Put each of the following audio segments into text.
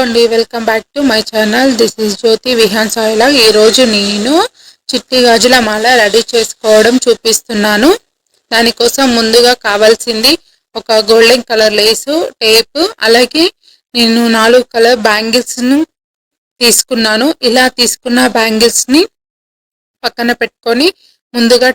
అండి welcome back to my channel. This is Jyothi Vihan సాయిలా. ఈరోజు నేను చిట్టి గాజుల మాల రెడీ చేసుకోవడం చూపిస్తున్నాను. దానికోసం ముందుగా కావాల్సింది ఒక గోల్డెన్ కలర్ లేసు టేప్ అలాగే నేను నాలుగు కలర్ బ్యాంగిల్స్ను తీసుకున్నాను. ఇలా తీసుకున్న బ్యాంగిల్స్ని పక్కన పెట్టుకొని ముందుగా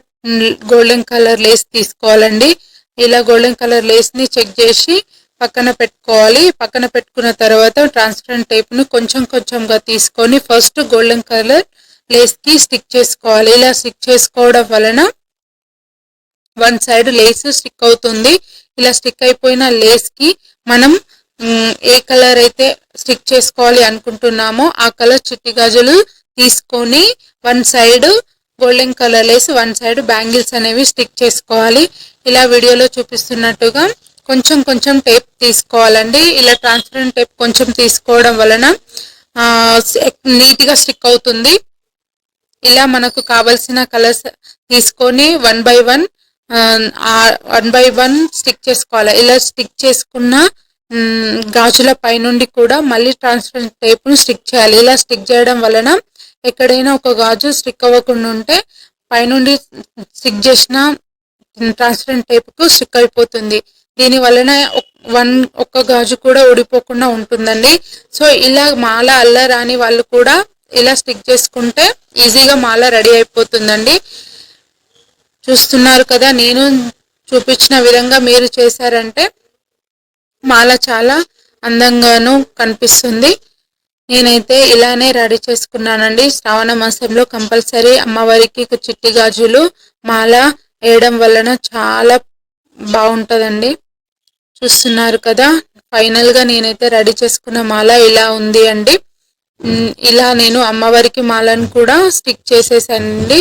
గోల్డెన్ కలర్ లేస్ తీసుకోవాలండి. ఇలా గోల్డెన్ కలర్ లేస్ని చెక్ చేసి పక్కన పెట్టుకోవాలి. పక్కన పెట్టుకున్న తర్వాత ట్రాన్స్పరెంట్ టేప్ను కొంచెం కొంచెంగా తీసుకొని ఫస్ట్ గోల్డెన్ కలర్ లేస్కి స్టిక్ చేసుకోవాలి. ఇలా స్టిక్ చేసుకోవడం వలన వన్ సైడ్ లేస్ స్టిక్ అవుతుంది. ఇలా స్టిక్ అయిపోయిన లేస్కి మనం ఏ కలర్ అయితే స్టిక్ చేసుకోవాలి అనుకుంటున్నామో ఆ కలర్ చిట్టి గాజులు తీసుకొని వన్ సైడ్ గోల్డెన్ కలర్ లేసి వన్ సైడ్ బ్యాంగిల్స్ అనేవి స్టిక్ చేసుకోవాలి. ఇలా వీడియోలో చూపిస్తున్నట్టుగా కొంచెం కొంచెం టేప్ తీసుకోవాలండి. ఇలా ట్రాన్స్పరెంట్ టేప్ కొంచెం తీసుకోవడం వలన నీట్గా స్టిక్ అవుతుంది. ఇలా మనకు కావలసిన కలర్స్ తీసుకొని one by one one by one stick చేసుకోవాలి. ఇలా స్టిక్ చేసుకున్న గాజుల పైనుండి కూడా మళ్ళీ ట్రాన్స్పరెంట్ టేప్ను స్టిక్ చేయాలి. ఇలా స్టిక్ చేయడం వలన ఎక్కడైనా ఒక గాజు స్టిక్ అవ్వకుండా ఉంటే పైనుండి స్టిక్ చేసిన ట్రాన్స్పరెంట్ టేప్కు స్టిక్ అయిపోతుంది. దీని వలన వన్ ఒక్క గాజు కూడా ఊడిపోకుండా ఉంటుందండి. సో ఇలా మాల అల్లరాని వాళ్ళు కూడా ఇలా స్టిక్ చేసుకుంటే ఈజీగా మాల రెడీ అయిపోతుందండి. చూస్తున్నారు కదా నేను చూపించిన విధంగా మీరు చేశారంటే మాల చాలా అందంగాను కనిపిస్తుంది. నేనైతే ఇలానే రెడీ చేసుకున్నానండి. శ్రావణ మాసంలో కంపల్సరీ అమ్మవారికి చిట్టి గాజులు మాల వేయడం వలన చాలా బాగుంటుందండి. చూస్తున్నారు కదా ఫైనల్గా నేనైతే రెడీ చేసుకున్న మాల ఇలా ఉంది అండి. ఇలా నేను అమ్మవారికి మాలను కూడా స్టిక్ చేసేసానండి.